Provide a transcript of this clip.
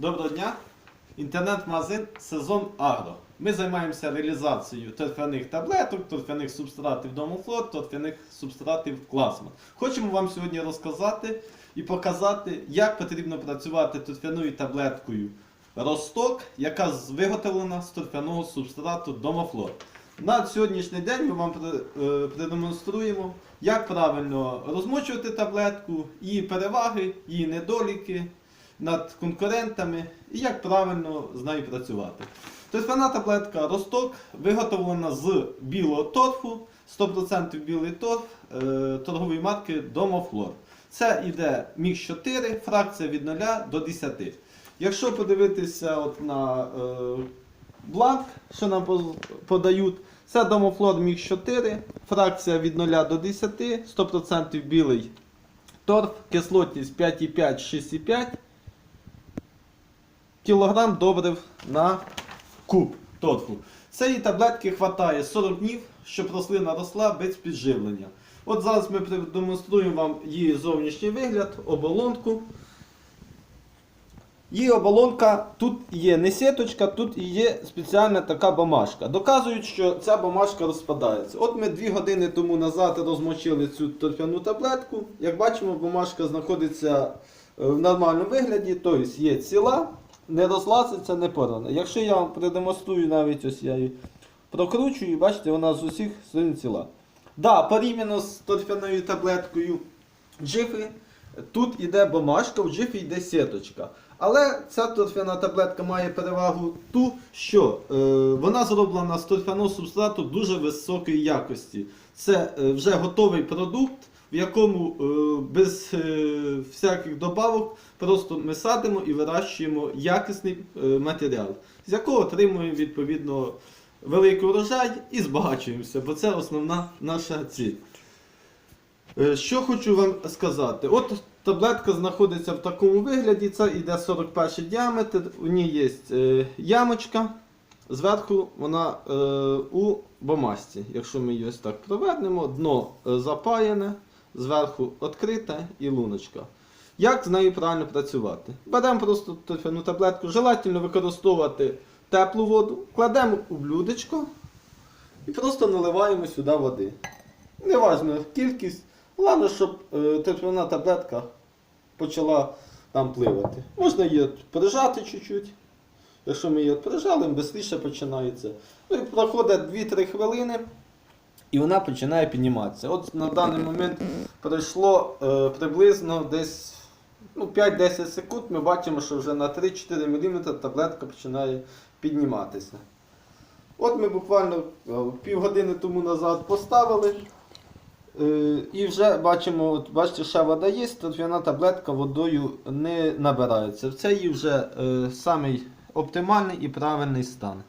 Доброго дня! Інтернет-магазин Сезон Агро. Ми займаємося реалізацією торфяних таблеток, торфяних субстратів Домофлот, торфяних субстратів Класман. Хочемо вам сьогодні розказати і показати, як потрібно працювати торфяною таблеткою Росток, яка виготовлена з торфяного субстрату Домофлот. На сьогоднішній день ми вам е, продемонструємо, як правильно розмочувати таблетку, її переваги, її недоліки над конкурентами і як правильно з нею працювати. Торфяна таблетка Росток виготовлена з білого торфу, 100% білий торф е, торгової марки Домофлор. Це іде міг 4, фракція від 0 до 10. Якщо подивитися от на е, бланк, що нам подають, це Домофлор міг 4, фракція від 0 до 10, 100% білий торф, кислотність 5,5-6,5 кілограм добрив на куб торфу. Цієї таблетки вистачає 40 днів, щоб рослина росла без підживлення. От зараз ми продемонструємо вам її зовнішній вигляд, оболонку. Її оболонка, тут є не сіточка, тут є спеціальна така бумажка. Доказують, що ця бумажка розпадається. От ми 2 години тому назад розмочили цю торфяну таблетку. Як бачимо, бумажка знаходиться е, в нормальному вигляді, тобто є ціла, не розлазиться, не порана. Якщо я вам продемонструю, навіть ось я її прокручую, бачите, вона з усіх сторін ціла. Да, порівняно з торфяною таблеткою Джифи, тут іде бумажка, в Джифі йде сіточка. Але ця торфяна таблетка має перевагу ту, що е, вона зроблена з торфяного субстрату дуже високої якості. Це е, вже готовий продукт, в якому е, без е, всяких добавок просто ми садимо і вирощуємо якісний е, матеріал, з якого отримуємо відповідно великий урожай і збагачуємося, бо це основна наша ціль. Що хочу вам сказати. От таблетка знаходиться в такому вигляді, це йде 41 діаметр, у ній є ямочка, зверху вона у бумажці. Якщо ми її ось так провернемо, дно запаяне, зверху відкрите і луночка. Як з нею правильно працювати? Беремо просто торфяну таблетку, желательно використовувати теплу воду, кладемо у блюдечко і просто наливаємо сюди води. Неважно кількість, головне, щоб е, торфяна таблетка почала там пливати. Можна її прижати чуть-чуть. Якщо ми її прижали, швидше починається. Ну і проходить 2-3 хвилини і вона починає підніматися. От на даний момент пройшло е, приблизно десь ну, 5-10 секунд. Ми бачимо, що вже на 3-4 мм таблетка починає підніматися. От ми буквально е, півгодини тому назад поставили. Е, І вже бачимо, от бачите, ще вода є, торфяна таблетка водою не набирається. Це її вже е, самий оптимальний і правильний стан.